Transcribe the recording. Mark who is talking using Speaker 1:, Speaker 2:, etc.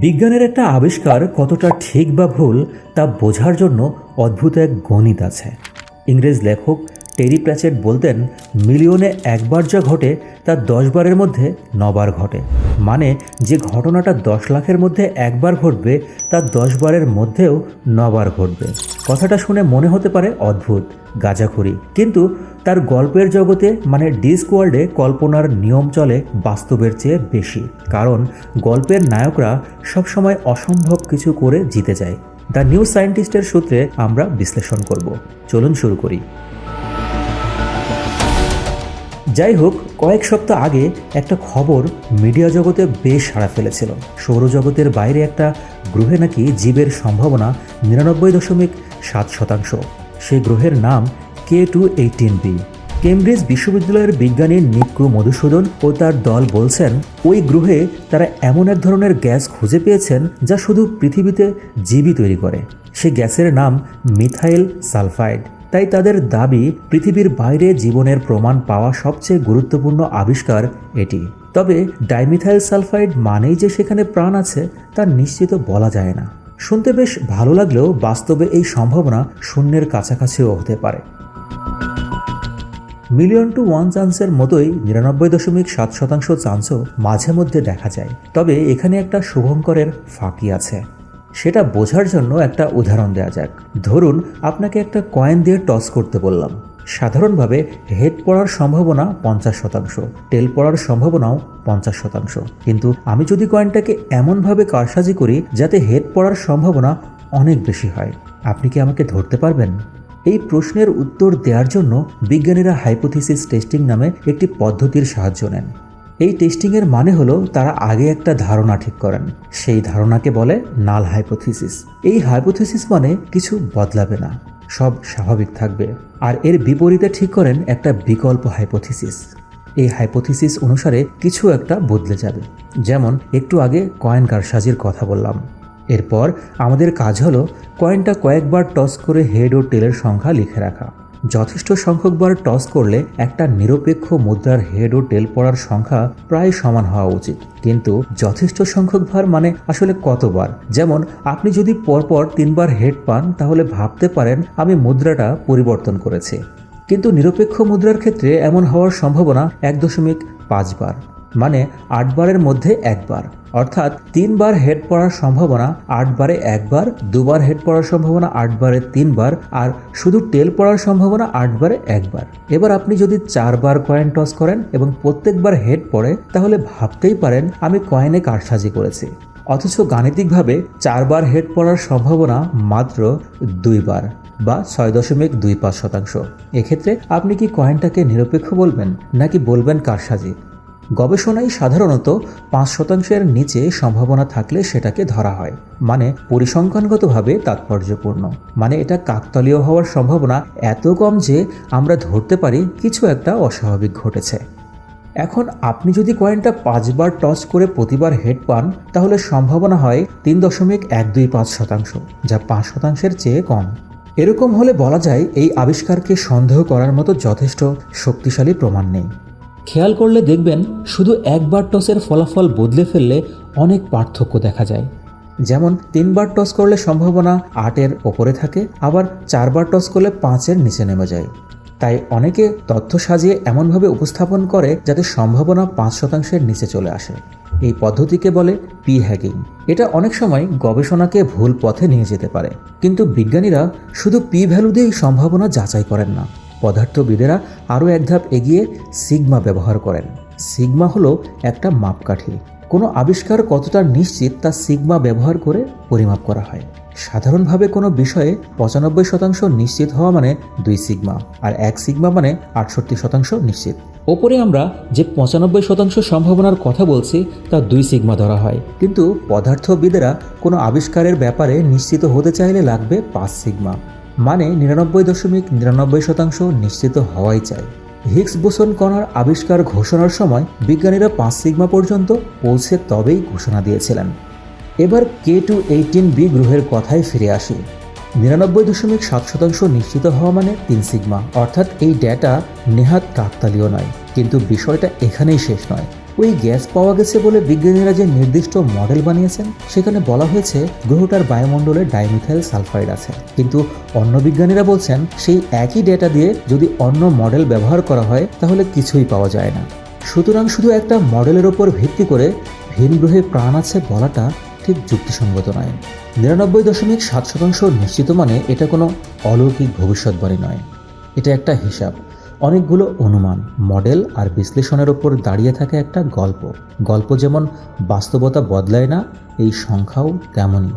Speaker 1: বিজ্ঞানের একটা আবিষ্কার কতটা ঠিক বা ভুল তা বোঝার জন্য অদ্ভুত এক গণিত আছে। ইংরেজ লেখক টেরি প্র্যাচেট বলতেন, মিলিয়নে একবার যা ঘটে, তা দশ বারের মধ্যে নবার ঘটে। মানে যে ঘটনাটা দশ লাখের মধ্যে একবার ঘটবে, তা দশ বারের মধ্যেও নবার ঘটবে। কথাটা শুনে মনে হতে পারে অদ্ভুত, গাজাখুরি। কিন্তু তার গল্পের জগতে মানে ডিস্ক ওয়ার্ল্ডে, কল্পনার নিয়ম চলে বাস্তবের চেয়ে বেশি। কারণ, গল্পের নায়করা সবসময় অসম্ভব কিছু করে জিতে যায়। দ্য নিউ সায়েন্টিস্টের সূত্রে আমরা বিশ্লেষণ করব। চলুন শুরু করি। যাই হোক, কয়েক সপ্তাহ আগে একটা খবর মিডিয়া জগতে বেশ সাড়া ফেলেছিল। সৌরজগতের বাইরে একটা গ্রহে নাকি জীবের সম্ভাবনা নিরানব্বই দশমিক সাত শতাংশ। সেই গ্রহের নাম K two eighteen B. Cambridge বিশ্ববিদ্যালয়ের বিজ্ঞানী নিক্কু মধুসূদন ও তার দল বলছেন, ওই গ্রহে তারা এমন এক ধরনের গ্যাস খুঁজে পেয়েছেন যা শুধু পৃথিবীতে জীবই তৈরি করে। সে গ্যাসের নাম মিথাইল সালফাইড। তাই তাদের দাবি, পৃথিবীর বাইরে জীবনের প্রমাণ পাওয়া সবচেয়ে গুরুত্বপূর্ণ আবিষ্কার এটি। তবে ডাইমিথাইল সালফাইড মানেই যে সেখানে প্রাণ আছে, তা নিশ্চিত বলা যায় না। শুনতে বেশ ভালো লাগলেও বাস্তবে এই সম্ভাবনা শূন্যের কাছাকাছিও হতে পারে। মিলিয়ন টু ওয়ান চান্সের মতোই নিরানব্বই দশমিক সাত শতাংশ চান্সও মাঝে মধ্যে দেখা যায়। তবে এখানে একটা শুভঙ্করের ফাঁকি আছে। সেটা বোঝার জন্য একটা উদাহরণ দেওয়া যাক। ধরুন, আপনাকে একটা কয়েন দিয়ে টস করতে বললাম। সাধারণভাবে হেড পড়ার সম্ভাবনা পঞ্চাশ শতাংশ, টেল পড়ার সম্ভাবনাও পঞ্চাশ শতাংশ। কিন্তু আমি যদি কয়েনটাকে এমনভাবে কারসাজি করি যাতে হেড পড়ার সম্ভাবনা অনেক বেশি হয়, আপনি কি আমাকে ধরতে পারবেন? এই প্রশ্নের উত্তর দেওয়ার জন্য বিজ্ঞানীরা হাইপোথিসিস টেস্টিং নামে একটি পদ্ধতির সাহায্য নেন। এই টেস্টিংয়ের মানে হলো তারা আগে একটা ধারণা ঠিক করেন। সেই ধারণাকে বলে নাল হাইপোথিসিস এই হাইপোথিসিস মানে কিছু বদলাবে না, সব স্বাভাবিক থাকবে। আর এর বিপরীতে ঠিক করেন একটা বিকল্প হাইপোথিসিস এই হাইপোথিসিস অনুসারে কিছু একটা বদলে যাবে। যেমন, একটু আগে কয়েন কারসাজির কথা বললাম। এরপর আমাদের কাজ হলো কয়েনটা কয়েকবার টস করে হেড ও টেলের সংখ্যা লিখে রাখা। যথেষ্ট সংখ্যকবার টস করলে একটা নিরপেক্ষ মুদ্রার হেড ও টেল পড়ার সংখ্যা প্রায় সমান হওয়া উচিত। কিন্তু যথেষ্ট সংখ্যক ভার মানে আসলে কতবার? যেমন, আপনি যদি পরপর তিনবার হেড পান, তাহলে ভাবতে পারেন আমি মুদ্রাটা পরিবর্তন করেছি। কিন্তু নিরপেক্ষ মুদ্রার ক্ষেত্রে এমন হওয়ার সম্ভাবনা এক দশমিক পাঁচবার মানে আটবারের মধ্যে একবার। অর্থাৎ তিনবার হেড পড়ার সম্ভাবনা আটবারে একবার, দুবার হেড পড়ার সম্ভাবনা আটবারে তিনবার, আর শুধু টেল পড়ার সম্ভাবনা আটবারে একবার। এবার আপনি যদি চারবার কয়েন টস করেন এবং প্রত্যেকবার হেড পড়ে, তাহলে ভাবতেই পারেন আমি কয়েনে কারসাজি করেছি। অথচ গাণিতিকভাবে চারবার হেড পড়ার সম্ভাবনা মাত্র দুইবার বা ছয় দশমিক দুই পাঁচ শতাংশ। এক্ষেত্রে আপনি কি কয়েনটাকে নিরপেক্ষ বলবেন, নাকি বলবেন কারসাজি? গবেষণায় সাধারণত পাঁচ শতাংশের নিচে সম্ভাবনা থাকলে সেটাকে ধরা হয়। মানে পরিসংখ্যানগতভাবে তাৎপর্যপূর্ণ। মানে এটা কাকতালীয় হওয়ার সম্ভাবনা এত কম যে আমরা ধরতে পারি কিছু একটা অস্বাভাবিক ঘটেছে। এখন আপনি যদি কয়েনটা পাঁচবার টস করে প্রতিবার হেড পান, তাহলে সম্ভাবনা হয় তিন দশমিক এক দুই পাঁচ শতাংশ, যা পাঁচ শতাংশের চেয়ে কম। এরকম হলে বলা যায় এই আবিষ্কারকে সন্দেহ করার মতো যথেষ্ট শক্তিশালী প্রমাণ নেই। খেয়াল করলে দেখবেন শুধু একবার টসের ফলাফল বদলে ফেললে অনেক পার্থক্য দেখা যায়। যেমন তিনবার টস করলে সম্ভাবনা আটের ওপরে থাকে, আবার চারবার টস করলে পাঁচের নিচে নেমে যায়। তাই অনেকে তথ্য সাজিয়ে এমনভাবে উপস্থাপন করে যাতে সম্ভাবনা পাঁচ শতাংশের নিচে চলে আসে। এই পদ্ধতিকে বলে পি হ্যাকিং এটা অনেক সময় গবেষণাকে ভুল পথে নিয়ে যেতে পারে। কিন্তু বিজ্ঞানীরা শুধু পি ভ্যালু দিয়েই সম্ভাবনা যাচাই করেন না। পদার্থবিদেরা আরও এক ধাপ এগিয়ে সিগমা ব্যবহার করেন। সিগমা হলো একটা মাপকাঠি। কোনো আবিষ্কার কতটা নিশ্চিত তা সিগমা ব্যবহার করে পরিমাপ করা হয়। সাধারণভাবে কোনো বিষয়ে পঁচানব্বই শতাংশ নিশ্চিত হওয়া মানে দুই সিগমা, আর এক সিগমা মানে আটষট্টি শতাংশ নিশ্চিত। ওপরে আমরা যে পঁচানব্বই শতাংশ সম্ভাবনার কথা বলছি, তা দুই সিগমা ধরা হয়। কিন্তু পদার্থবিদেরা কোনো আবিষ্কারের ব্যাপারে নিশ্চিত হতে চাইলে লাগবে পাঁচ সিগমা। মানে নিরানব্বই দশমিক নিরানব্বই শতাংশ নিশ্চিত হওয়াই চাই। হিক্স বোসন কণার আবিষ্কার ঘোষণার সময় বিজ্ঞানীরা পাঁচ সিগমা পর্যন্ত পৌঁছে তবেই ঘোষণা দিয়েছিলেন। এবার কে টু এইটিন বি গ্রহের কথায় ফিরে আসি। নিরানব্বই দশমিক সাত শতাংশ নিশ্চিত হওয়া মানে তিন সিগমা, অর্থাৎ এই ডেটা নেহাত কাকতালীয় নয়। কিন্তু বিষয়টা এখানেই শেষ নয়। ওই গ্যাস পাওয়া গেছে বলে বিজ্ঞানীরা যে নির্দিষ্ট মডেল বানিয়েছেন, সেখানে বলা হয়েছে গ্রহটার বায়ুমণ্ডলে ডাইমিথাইল সালফাইড আছে। কিন্তু অন্য বিজ্ঞানীরা বলছেন, সেই একই ডেটা দিয়ে যদি অন্য মডেল ব্যবহার করা হয়, তাহলে কিছুই পাওয়া যায় না। সুতরাং শুধু একটা মডেলের ওপর ভিত্তি করে ভিন গ্রহে প্রাণ আছে বলাটা ঠিক যুক্তিসঙ্গত নয়। নিরানব্বই দশমিক সাত শতাংশ নিশ্চিত মানে এটা কোনো অলৌকিক ভবিষ্যৎবাণী নয়। এটা একটা হিসাব। অনেকগুলো অনুমান, মডেল আর বিশ্লেষণের ওপর দাঁড়িয়ে থাকে একটা গল্প। গল্প যেমন বাস্তবতা বদলায় না, এই সংখ্যাও তেমনই।